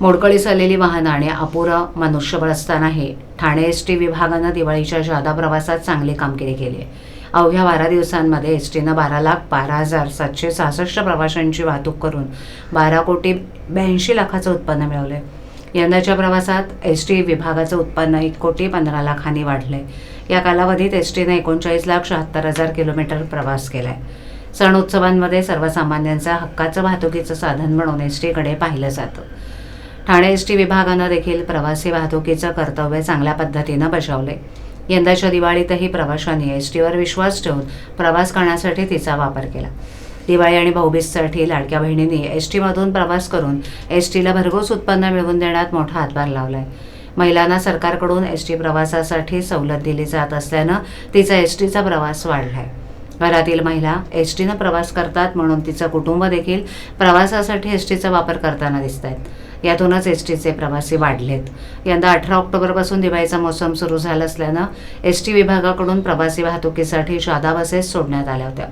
मोडकळीस आलेली वाहनं आणि अपुरं मनुष्यबळ असतानाही ठाणे एस टी विभागानं दिवाळीच्या जादा प्रवासात चांगली कामगिरी केली आहे अवघ्या बारा दिवसांमध्ये एस टीनं बारा लाख बारा हजार सातशे सहासष्ट प्रवाशांची वाहतूक करून बारा कोटी ब्याऐंशी लाखाचं उत्पन्न मिळवलं आहे यंदाच्या प्रवासात एस टी विभागाचं उत्पन्न एक कोटी पंधरा लाखांनी वाढलंय. या कालावधीत एस टीनं एकोणचाळीस लाख शहात्तर हजार किलोमीटर प्रवास केलाय. सण उत्सवांमध्ये सर्वसामान्यांचा हक्काचं वाहतुकीचं साधन म्हणून एस टीकडे पाहिलं जातं. ठाणे एस टी विभागानं देखील प्रवासी वाहतुकीचं कर्तव्य चांगल्या पद्धतीनं बजावले यंदाच्या दिवाळीतही प्रवाशांनी एस टीवर विश्वास ठेवून प्रवास करण्यासाठी तिचा वापर केला. दिवाळी आणि भाऊबीजसाठी लाडक्या बहिणींनी एस टीमधून प्रवास करून एस टीला भरघोस उत्पन्न मिळवून देण्यात मोठा हातभार लावलाय. महिलांना सरकारकडून एस टी प्रवासासाठी सवलत दिली जात असल्यानं तिचा एस टीचा प्रवास वाढलाय. घरातील महिला एस टीनं प्रवास करतात म्हणून तिचं कुटुंब देखील प्रवासासाठी एस टीचा वापर करताना दिसत आहेत यातूनच एस टीचे प्रवासी वाढलेत. यंदा अठरा ऑक्टोबरपासून दिवाळीचा मोसम सुरू झाला असल्यानं एस टी विभागाकडून प्रवासी वाहतुकीसाठी शादा बसेस सोडण्यात आल्या होत्या.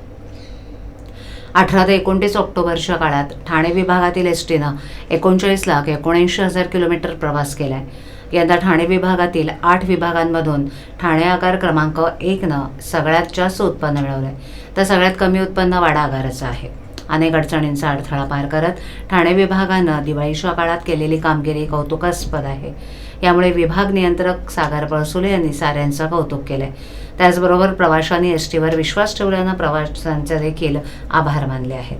अठरा ते एकोणतीस ऑक्टोबरच्या काळात ठाणे विभागातील एस टीनं एकोणचाळीस लाख एकोणऐंशी हजार किलोमीटर प्रवास केलाय. यंदा ठाणे विभागातील आठ विभागांमधून ठाणे आगार क्रमांक एकनं सगळ्यात जास्त उत्पन्न मिळवलंय. तर सगळ्यात कमी उत्पन्न वाडा आगाराचं आहे. अनेक अडचणींचा अडथळा पार करत ठाणे विभागानं दिवाळीच्या काळात केलेली कामगिरी कौतुकास्पद आहे. यामुळे विभाग नियंत्रक सागर पळसुले यांनी साऱ्यांचं कौतुक केलंय. त्याचबरोबर प्रवाशांनी एस टीवर विश्वास ठेवल्यानं प्रवाशांचे देखील आभार मानले आहेत.